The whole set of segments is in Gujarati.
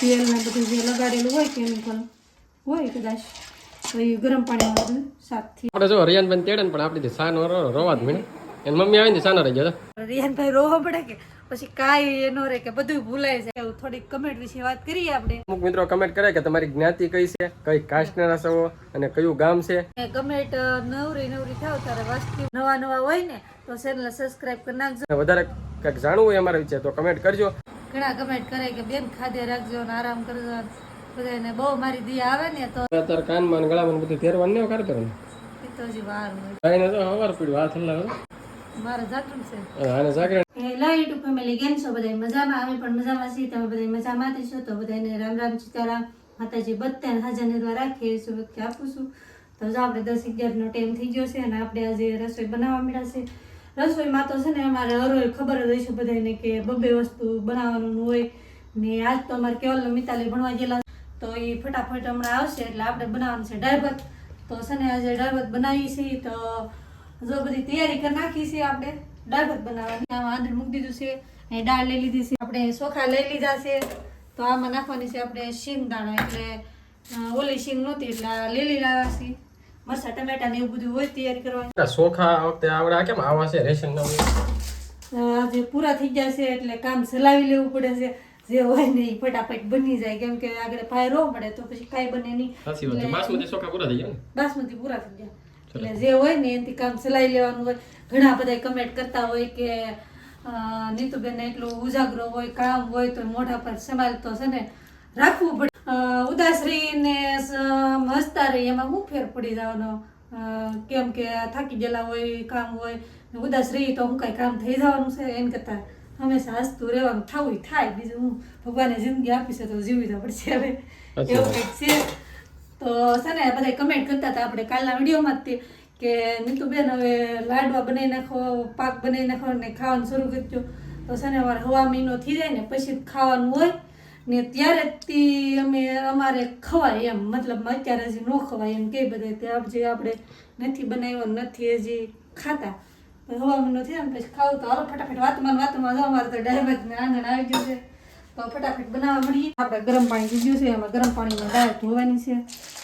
તેલ ને બધું જે લગાડેલું હોય કેમિકલ હોય કદાચ. તો એ ગરમ પાણીમાં બધું સાફથી આપણે જો રિયાનભાઈ તેડે ને પણ આપણી સાનો રોવા જ મળે એની મમ્મી આવીને સાનો રહી ગયો રિયાનભાઈ રોવા પડે કે? પછી કાંઈ નો રહે કે બધું ભૂલાય જાય એવું થોડીક કમેન્ટ વિશે વાત કરીએ આપણે. અમુક મિત્રો કમેન્ટ કરે કે તમારી જ્ઞાતિ કઈ છે કઈ કાસ્ટના છો અને કયું ગામ છે? કમેન્ટ નવરી નવરી થાવ ત્યારે વસ્તી નવા નવા હોય ને તો ચેનલ સબસ્ક્રાઇબ કરી નાખજો. વધારે કંઈક જાણવું હોય અમારા વિશે તો કમેન્ટ કરજો. ઘણા કમેન્ટ કરે કે બેન ખાધે રાખજો ને આરામ કરજો. બધાને બહુ મારી દી આવે ને તો અત્યારે કાનમાં ગળા માં બધું ફેરવાનું કર કરે કરવાનું તો જી વાર ગાયને તો હવાર પીડ્યું હાથ હલાવે મારા જાતું છે. આને જાગરણ હેલો યુટ્યુબ ફેમિલી કેમ છો? બધા મજામાં? અમે પણ મજામાં છીએ. તમે બધા મજામાં છો? તો બધાને રામ રામ સીતારામ. માતાજી બધાને હાજરને દ્વારા રાખીએ. શુભેચ્છા આપું છું. તો જો આપણે દસ અગિયારનો ટાઈમ થઈ ગયો છે અને આપણે આજે રસોઈ બનાવવા મળ્યા છે. રસોઈમાં તો છે ને અમારે હરોય ખબર જ છે બધાને કે બબે વસ્તુ બનાવવાનું હોય. ને આજ તો અમારે કેવલ મિતાલી ભણવા ગયેલા તો એ ફટાફટ હમણાં આવશે એટલે આપણે બનાવવાનું છે ડાયબત તો છે ને આજે ડાયબત બનાવી છીએ તો જો બધી તૈયારી કરી નાખી છે આપણે. ડાયબત બનાવવાની. આમાં અંદર મૂકી દીધું છે. અને દાળ લઈ લીધી છે. આપણે ચોખા લઈ લીધા છે. તો આમાં નાખવાની છે આપણે શીંગ દાણા. એટલે ઓલી શીંગ નહોતી, એટલે લીલી લાવ્યા છે. મરસા ટમેટા ને એવું બધું હોય તૈયારી કરવાની. સોખા આ વખતે આવડા કેમ આવા છે રેશન ના આજે પૂરા થઈ ગયા છે એટલે કામ ચલાવી લેવું પડે છે. જે હોય ને એ ફટાફટ બની જાય. કેમ કે આગળ ભાઈ રો પડે તો પછી કાંઈ બને નહીં. બાસમતી સોખા પૂરા થઈ ગયા બાસમતી પૂરા થઈ ગયા. એટલે જે હોય ને એનાથી કામ ચલાવી લેવાનું હોય. ઘણા બધા કમેન્ટ કરતા હોય કે નીતુબેન એટલું ઉજાગરો હોય કામ હોય તો મોઢા પર સમાજ તો છે ને રાખવું પડે. ઉદાસ રહીને હસતા રહીએ એમાં હું ફેર પડી જવાનો કેમ કે થાકી ગયેલા હોય કામ હોય ઉદાસ રહી તો હું કઈ કામ થઈ જવાનું છે એમ કરતાં હંમેશા હસતું રહેવાનું થવું થાય બીજું હું ભગવાને જિંદગી આપી છે તો જીવી તો પડશે હવે. એવું કંઈક છે. તો છે ને બધા કમેન્ટ કરતા હતા આપણે કાલના વિડીયોમાં જ તે કે નીતુબેન હવે લાડવા બનાવી નાખો પાક બનાવી નાખો ને ખાવાનું શરૂ કરજો તો છે ને અમારે હવા મહિનો થઈ જાય ને પછી ખાવાનું હોય. ને ત્યારે અમે, અમારે ખવાય એમ. મતલબ અત્યારે હજી ન ખવાય એમ કે બધે ત્યાં જે આપણે નથી બનાવ્યો નથી હજી ખાતા. હવામાં નથી એમ પછી ખાવું તો હાલો ફટાફટ વાતમાં વાતમાં અમારે તો ડાયરેક્ટ ને આંગણ આવી ગયું છે. તો ફટાફટ બનાવવા મળીએ. આપણે ગરમ પાણી દીધું છે. એમાં ગરમ પાણીમાં દાળ ધોવાની છે.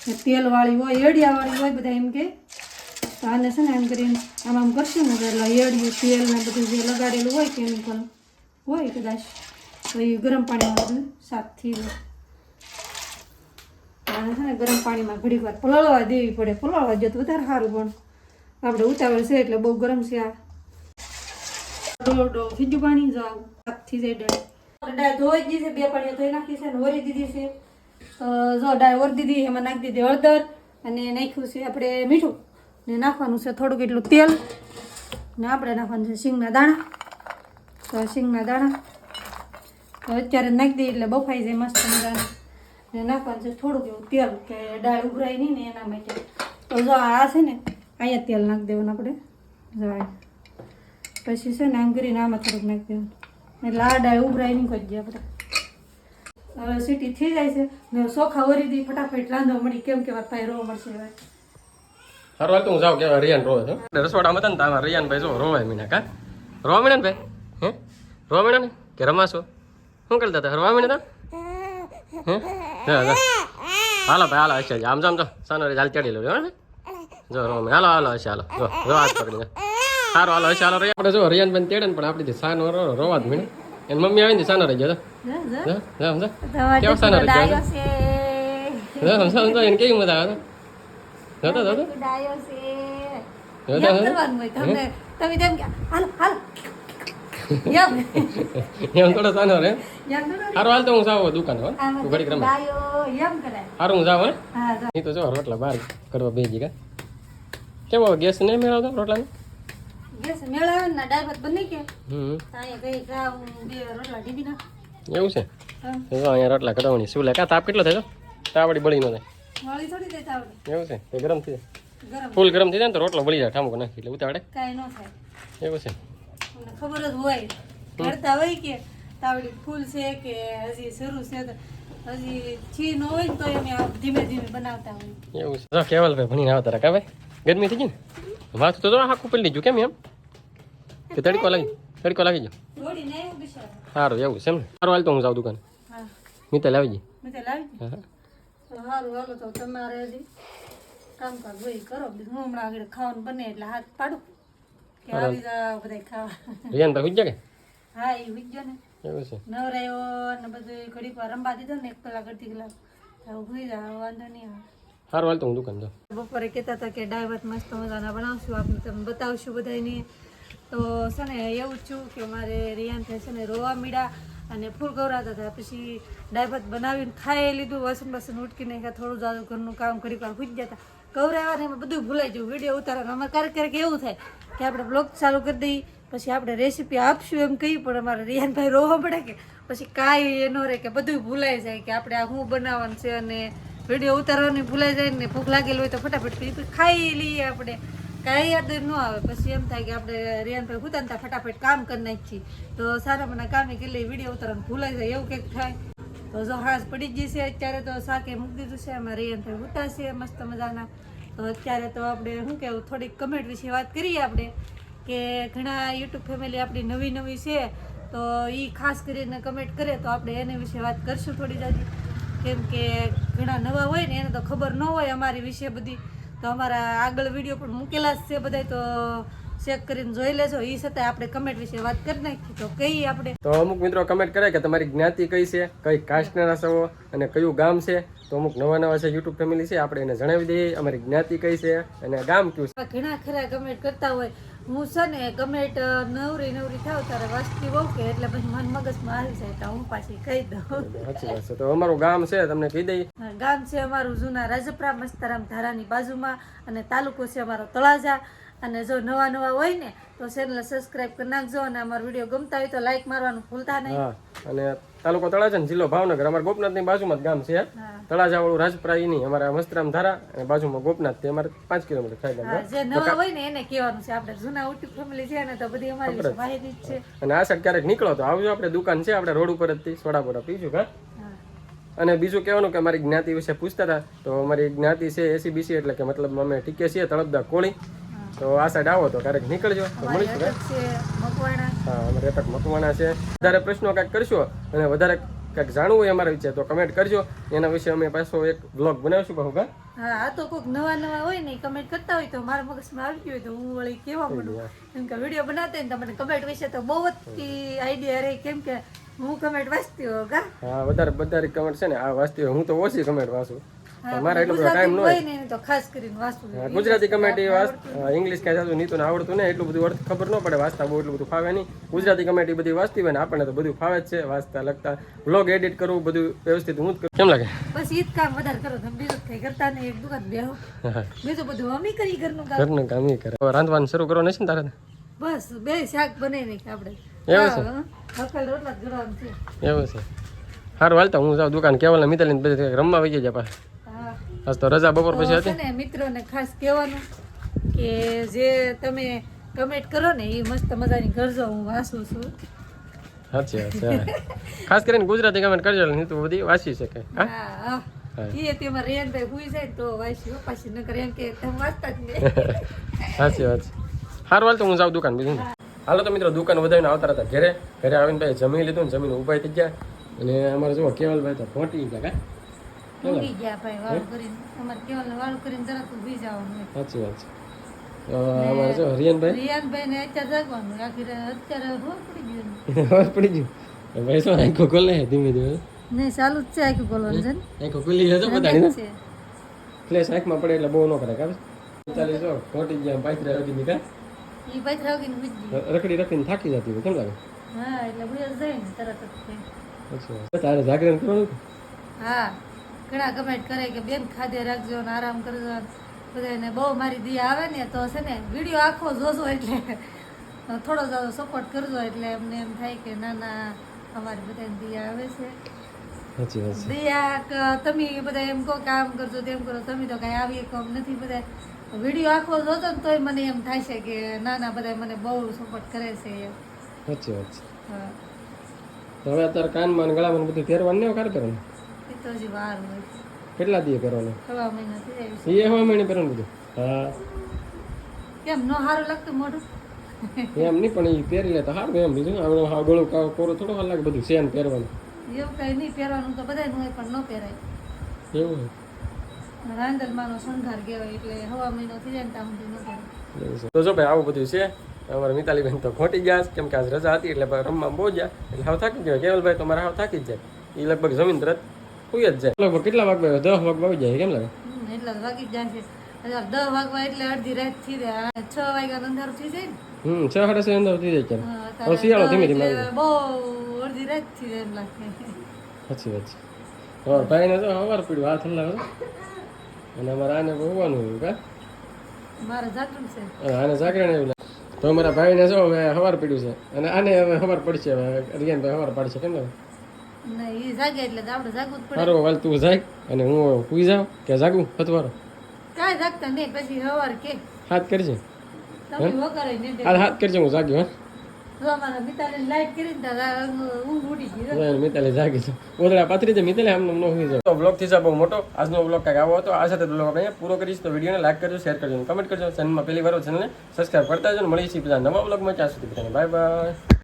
ને તેલવાળી હોય, એડિયાવાળી હોય બધા એમ કે. તો આને છે ને એમ કરીને આમ આમ કરશું ને એટલે એડિયું, તેલ ને બધું જે લગાડેલું હોય કેમિકલ હોય કદાચ. તો ગરમ પાણીમાં બધું સાફ છે ને ગરમ પાણીમાં ઘડીક વાર પલાળવા દેવી પડે. પલાળવા જો તો વધારે સારું પણ. આપણે ઉતાવળ છે એટલે બહુ ગરમ છે આ. ફીજું પાણી જાવ. સાફ થઈ જાય ડાળ ધોઈ દીધી છે, બે પાણીઓ ધોઈ નાખી છે ને ઓરી દીધી છે. જો ડાળ ઓરી દીધી, એમાં નાખી દીધી હળદર અને નાખ્યું છે આપણે મીઠું. ને નાખવાનું છે થોડુંક એટલું તેલ. ને આપણે નાખવાનું છે સિંગના દાણા. તો સિંગના દાણા. તો અત્યારે નાખી દઈએ એટલે બફાઈ જાય મસ્ત મજાનું. ને નાખવાનું છે થોડુંક એવું તેલ કે દાળ ઉભરાય નહીં ને એના માટે. તો જો આ છે ને અહીંયા તેલ નાખી દેવાનું આપણે. જાય પછી છે ને આમ કરીને આમાં થોડુંક નાખી દેવાનું. એટલે આ ડાળ ઉભરાય નહીં કોઈ આપણે. હવે સીટી થઈ જાય છે. ને ચોખા વરી દી ફટાફટ લાંધો મળી. કેમ કે વાત ભાઈ રોવા મળશે હવે. સારું હાલ તો હું જાઉં કેવા રિયાન રોવે છે. રસોડામાં હતા ને તારા રિયાન ભાઈ જો રોવાય મીના કા? રોવા મીના ને ભાઈ? હે? રોવા મીના ને? કે રમાશો? શું કરતા હતા? હરવા મીના હે? હા, હા. હાલો ભાઈ હાલો હશે. આમ જામ જો સાનો રે હાલ ચડી લો હે જો હાલો હાલો હશે હાલો. જો જો હાથ પકડી સારું હાલો હશે હાલો રે. આપણે જો રિયાન ભાઈ તેડે ને પણ આપણી સાનો રો રોવા જ મીને એની મમ્મી આવીને સાનો રહી ગયો કેવો સાનો રહી ગયો સમજા સમજા એને કેવી મજા આવે દાદા તમે તેમ હાલ હાલ. એમ એમ થોડો સાનો રે એમ કરો ને. સારું હાલ તો હું જાવ દુકાન હો આમાં તું ઘડીક રમે ડાયો એમ કરે સારું હું જાવ હે હા જા. એ તો જો રોટલા બહાર કરવા બે જીગા કેમ હવે ગેસ નહીં મેળવતો રોટલાને ગેસ મેળાવે ને દાળ ભાત બની કે હમ તો અહીંયા ગઈ જા હું બે રોટલા ઢીબી નાખ એવું છે હા. તો જો અહીંયા રોટલા કઢાવવાની શું લે કા તાપ કેટલો થાય તો તાવડી બળી ન થાય વાળી થોડી દેતા આવડે એવું છે એ ગરમ થઈ જાય ગરમ ફૂલ ગરમ થઈ જાય ને તો રોટલો બળી જાય ઠામુક નાખી એટલે ઉતાવળે કાંઈ ન થાય એવું છે તમને ખબર જ હોય. કરતા હોય કે તાવડી ફૂલ છે કે હજી શરૂ છે તો હજી છી ન હોય તો એમ ધીમે ધીમે બનાવતા હોય. એવું છે. જો કેવલ ભાઈ ભણીને આવતા રાખા ભાઈ? ગરમી થઈ ગઈ ને? માથું તો જો આખું પડી લીધું. કેમ એમ? કે તડકો લાગી તડકો લાગી બિચારા સારું એવું છે એમ ને? સારું હાલ તો હું જાઉં દુકાન. હા. મિત્તલ આવી ગઈ. મેં તો લાવી હા સારું હાલો તો તમારે કામકાજ હોય કરો. હું હમણાં આગળ ખાવાનું બને એટલે હાથ પાડું. રિયાન ભાઈ પૂછ્યા કે? હા એ વિજ્જો ને. એવું છે. નવરાયો ને બધું ઘડીક વાર રંબા દીધો ને એક કલાક અડધી કલાક. તો હુઈ જાવ વાંધો નહીં આવે. સારું હાલ તો હું દુકાન જાઉં. બપોરે કહેતા હતા કે ડાળ મસ્ત મજાના બનાવશું આપણે તમને બતાવશું બધાને તો છે ને એવું છું કે મારે રિયાન થાય છે ને રોવા મીડા અને ફૂલ ગવરાતા હતા. પછી ડાળ બનાવીને ખાઈ લીધું વાસણ બાસણ ઉટકી નાખ્યા થોડું જાદુ ઘરનું કામ કરી પણ પૂછી જતા ગવરાવાને બધું ભૂલાઈ જવું વીડિયો ઉતારવાનું. અમારે ક્યારેક ક્યારેક એવું થાય કે આપણે બ્લોગ ચાલુ કરી દઈએ, પછી આપણે રેસીપી આપશું એમ કહી પણ અમારે રિયાનભાઈ રોવા પડે કે પછી કાંઈ એ ન રહે કે બધું ભૂલાઈ જાય કે આપણે આ શું બનાવવાનું છે અને વીડિયો ઉતારવાની ભૂલાઈ જાય ને ભૂખ લાગેલી હોય તો ફટાફટ ખાઈ લઈએ આપણે. કાંઈ યાદ ન આવે, પછી એમ થાય કે આપણે રિયાનભાઈ ઉતારતા ફટાફટ કામ કરી નાખીએ. તો સારા મને કામે કે વીડિયો ઉતારવાનું ભૂલાઈ જાય, એવું કંઈક થાય. તો જો હાસ પડી જ જશે અત્યારે તો શાકે મૂકી દીધું છે, એમાં રિયાનભાઈ ઉતારશે મસ્ત મજાના. તો અત્યારે તો આપણે શું કહેવું, થોડીક કમેન્ટ વિશે વાત કરીએ આપણે કે ઘણા યુટ્યુબ ફેમિલી આપણી નવી નવી છે, તો એ ખાસ કરીને કમેન્ટ કરે તો આપણે એને વિશે વાત કરશું થોડી જાજી. કેમ કે ઘણા નવા હોય ને એને તો ખબર ન હોય અમારી વિશે બધી. તો અમારા આગળ વીડિયો પણ મૂકેલા જ છે બધા તો ચેક કરીને જોઈ લેજો. એ છતાંય આપણે કમેન્ટ વિશે વાત કરી નાખી. તો કઈ આપણે. તો અમુક મિત્રો કમેન્ટ કરે કે તમારી જ્ઞાતિ કઈ છે કઈ કાસ્ટના છો અને કયું ગામ છે. તો અમુક નવા નવા છે યુટ્યુબ ફેમિલી છે આપણે એને જણાવી દઈએ અમારી જ્ઞાતિ કઈ છે અને ગામ કયું છે. ઘણા ખરા કમેન્ટ કરતા હોય. હું છે ને કમેન્ટ નવરી નવરી થાવ ત્યારે વાંચતી બહુ કે એટલે પછી મન મગજમાં આવી જાય તો હું પાછી કહી દઉં. સાચી વાત છે. તો અમારું ગામ છે તમને કહી દઈએ ગામ છે અમારું જૂના રાજપરા મસ્તારામ ધારાની બાજુમાં અને તાલુકો છે અમારો તળાજા. અને જો નવા નવા હોય ને તો ચેનલ સબસ્ક્રાઇબ કરી નાખજો અને અમારો વીડિયો ગમતા હોય તો લાઈક મારવાનું ભૂલતા નહીં. હા અને તાલુકો તળાજા જિલ્લો ભાવનગર અમારા ગોપનાથની બાજુમાં જ ગામ છે. તળાજા વાળું રાજપ્રાય નહીં અમારા મસ્તરામ ધારા અને બાજુમાં ગોપનાથ તે અમારે પાંચ કિલોમીટર થાય ગામ જે નવા હોય ને એને કહેવાનું છે. આપણે જૂના ઉટી ફેમિલી છે ને તો બધી અમારી માહિતી જ છે. અને આ સાઈડ ક્યારેક નીકળો તો આવજો આપણે દુકાન છે આપણે રોડ ઉપર જ થી સોડા બોડા પીશું કા અને બીજું કહેવાનું કે અમારી જ્ઞાતિ વિશે પૂછતા હતા તો અમારી જ્ઞાતિ છે એસીબીસી એટલે કે મતલબ અમે ટીકે છીએ તળપદા કોળી. તો આ સાઈડ આવો તો ક્યારેક નીકળજો. તો મળીશું હા? અમારે રેતક મકવાણા છે. વધારે પ્રશ્નો કાંઈક કરશો અને વધારે કાંઈક જાણવું હોય અમારા વિશે તો કમેન્ટ કરજો. એના વિશે અમે પાછો એક બ્લોગ બનાવીશું બહુ હા આ તો કોઈક નવા નવા હોય ને કમેન્ટ કરતા હોય તો મારા મગજમાં આવી ગયું હોય તો હું વળી કેવા મળું? કેમ કે વીડિયો બનાવતા ને તમને કમેન્ટ વિશે તો બહુ જ આઈડિયા રહે. કેમ કે હું કમેન્ટ વાંચતી હોઉં હા વધારે વધારે કમેન્ટ છે ને આ વાંચતી હોય હું તો ઓછી કમેન્ટ વાંચું. મારા એટલો બધો ટાઈમ ન હોય. તો ખાસ કરીને વાંચવું ગુજરાતી કમેટી ઇંગ્લિશ કાંઈ જાતું નીતું આવડતું ને એટલું બધું અર્થ ખબર ન પડે વાંચતા બહુ એટલું બધું ફાવે નહીં. ગુજરાતી કમેટી બધી વાંચતી હોય ને આપણને તો બધું ફાવે જ છે વાંચતા લખતા બ્લોગ એડિટ કરવું બધું વ્યવસ્થિત હું જ કરું. કેમ લાગે? બસ ઈ જ કામ વધારે કરો તમે બીજું કઈ કરતા નહીં એક દુકાન બેહો. બીજું બધું અમે કરી ઘરનું કામ. ઘરનું કામ ઈ કરે. હવે રાંધવાનું શરૂ કરવાનું છે ને તારે? બસ બે શાક બનાવી આપણે. એવું છે? હકલ રોટલા જ છે. એવું છે. સારું હાલતા હું જાઉં દુકાન કેવલ મિતાલીને બધી રમવા વહી જાય પાછા. આજ તો રજા બપોર પછી હતી. ને મિત્રોને ખાસ કહેવાનું કે જે તમે કમેન્ટ કરો ને એ મસ્ત મજાની કરજો હું વાસું છું. સાચી વાત ખાસ કરીને ગુજરાતી કમેન્ટ કરજો નહીં તો બધી વાંચી શકે હા. એ તેમાં રેનભાઈ હુઈ જાય તો વાંચ્યું પાછી નકર એમ કે તમે વાંચતા જ નહીં. સાચી વાત છે. સારું હાલ તો હું જાઉં દુકાન બીજું. હાલો તો મિત્રો દુકાન વધારીને આવતા હતા ઘરે. ઘરે આવીને ભાઈ જમી લીધું ને જમીન ઊભા થઈ ગયા. અને અમારે જો કેવલભાઈ તો ફોટી ગયા સાચી વાત છે. અમારે જો હરિયનભાઈ રિયાનભાઈ ને અત્યારે જાગવાનું. અત્યારે હોર પડી ગયું ખબર પડી ગયું? ભાઈ શું આંખો ખોલે? ધીમે ધીમે. નહીં ચાલુ જ છે આખું બોલવાનું છે આંખો ખુલ્લી જતો બતાડી છે. ફ્લેશ આંખમાં પડે એટલે બહુ ન કરે કાબે ચાલી જો પહોંચી ગયા પાછળ રખી કા? એ ભાઈ રાગીને ઊંઘી ગઈ રખડી રખડીને થાકી જતી હોય કેમ લાગે? હા એટલે ભૂલ જાય તરત જ. અચ્છા તારે જાગરણ કરવાનું હા. ઘણા કમેન્ટ કરે કે બેન ખાધે રાખજો ને આરામ કરજો બધાને બહુ મારી દી આવે ને તો છે ને વીડિયો આખો જોજો એટલે થોડો જાજો સપોર્ટ કરજો એટલે એમને એમ થાય કે ના ના અમારી બધાને દી આવે છે. દિયા તમે બધા એમ કહો કે આમ કરજો તેમ કરો. તમે તો કાંઈ આવી કામ નથી બધા વીડિયો આખો જોતો ને તોય મને એમ થાય છે કે ના ના બધા મને બહુ સપોર્ટ કરે છે. એમ સાચી વાત છે. હવે અત્યારે કાનમાં ગળામાં બધું ફેરવાનું નહીં કરે પહેરવાનું એ તો હજી વાર હોય કેટલા દીએ પહેરવાનું સવા મહિના થઈ જાય છે. એ હવા મહિને પહેરવાનું બધું હા. કેમ નો સારું લાગતું મોઢું. એમ નહીં પણ એ પહેરી લેતા તો સારું એમ બીજું આપણે હા ગળું કોરો થોડો હાલ લાગે બધું સેન પહેરવાનું. એવું કઈ નહીં પહેરવાનું તો બધાય હોય પણ ન પહેરાય. એવું રાંદલમાંનો શણગાર કહેવાય એટલે હવા મહિનો થઈ જાય ને ત્યાં સુધી ન પહેરાય. તો જો ભાઈ આવું બધું છે. અમારા મિતાલીબેન તો ખોટી ગયા છે, કેમ કે આજ રજા હતી એટલે ભાઈ રમવા બહુ ગયા. એટલે હાવ થાકી ગયો. કેવલભાઈ તો મારા હાવ થાકી જ જાય. એ લગભગ જમીન તરત સુઈ જ જાય. લગભગ કેટલા વાગ દસ વાગ વાગી જાય કેમ લાગે? એટલે વાગી જાય છે. દસ વાગવા એટલે અડધી રાત જાય. છ વાગ્યા અંધારું થઈ જાય ને? હમ છ સાડા છ અંદર થઈ જાય ક્યારે શિયાળો ધીમે ધીમે બહુ અડધી રાત થઈ જાય એમ લાગે. સાચી વાત છે. હવે ભાઈને તો સવાર પીડ્યું હાથ હલાવે અને અમારે આને હોવાનું કા? મારે છે. આને જાગરણ એવું તો અમારા ભાઈને જો હવે સવાર પીડ્યું છે. અને આને હવે સવાર પડશે હવે રિયાનભાઈ સવાર પાડશે કેમ લાગે? નહીં જાગે એટલે આપણે જાગવું જ પડે. સારું હાલ તું જાય અને હું સુઈ જાઉં કે જાગું ફતવારો કાંઈ જાગતા નહીં પછી હવાર કે. હાથ કરજે. હાલ હાથ કરજે હું જાગ્યો પૂરો કરીશ. તો વીડિયો લાઈક કરજો શેર કરજો કમેન્ટ કરજો. ચેનલમાં પહેલી વાર ચેનલને સબસ્ક્રાઈબ કરતા જો મળી મળીશું બીજા નવા બ્લોગમાં ત્યાં સુધી બાય બાય